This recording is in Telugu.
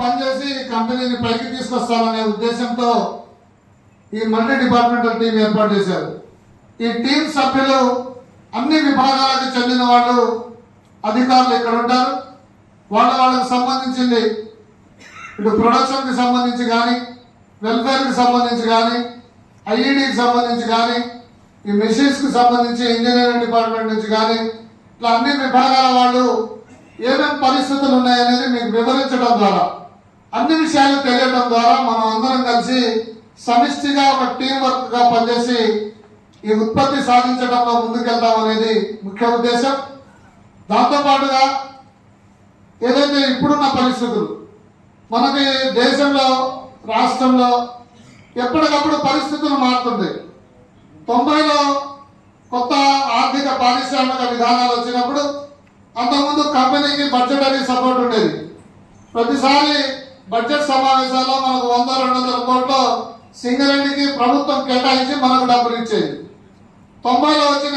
పనిచేసి కంపెనీని పైకి తీసుకొస్తామనే ఉద్దేశంతో ఈ మల్టీ డిపార్ట్మెంటల్ టీం ఏర్పాటు చేశారు. ఈ టీం సభ్యులు అన్ని విభాగాలకు చెందిన వాళ్ళు అధికారులు ఇక్కడ ఉంటారు. వాళ్ళ వాళ్ళకి సంబంధించింది ఇటు ప్రొడక్షన్కి సంబంధించి కానీ వెల్ఫేర్కి సంబంధించి కానీ ఐఈడికి సంబంధించి కానీ ఈ మెషిన్స్కి సంబంధించి ఇంజనీరింగ్ డిపార్ట్మెంట్ నుంచి కానీ ఇట్లా అన్ని విభాగాల వాళ్ళు ఏమేమి పరిస్థితులు ఉన్నాయనేది మీకు వివరించడం ద్వారా అన్ని విషయాలు తెలియడం ద్వారా మనం అందరం కలిసి సమిష్టిగా ఒక టీం వర్క్గా పనిచేసి ఈ ఉత్పత్తి సాధించడంలో ముందుకెళ్తాం అనేది ముఖ్య ఉద్దేశం. దాంతోపాటుగా ఏదైతే ఇప్పుడున్న పరిస్థితులు మనకి దేశంలో రాష్ట్రంలో ఎప్పటికప్పుడు పరిస్థితులు మారుతుంది తొంభైలో కొత్త ఆర్థిక పారిశ్రామిక విధానాలు వచ్చినప్పుడు అంతకుముందు కంపెనీకి బడ్జెటరీ సపోర్ట్ ఉండేది. ప్రతిసారి బడ్జెట్ సమావేశాల్లో మనకు వంద రెండు వందల కోట్లు సింగరేణికి ప్రభుత్వం కేటాయించి మనకు డబ్బులు ఇచ్చేది. తొంభైలో వచ్చిన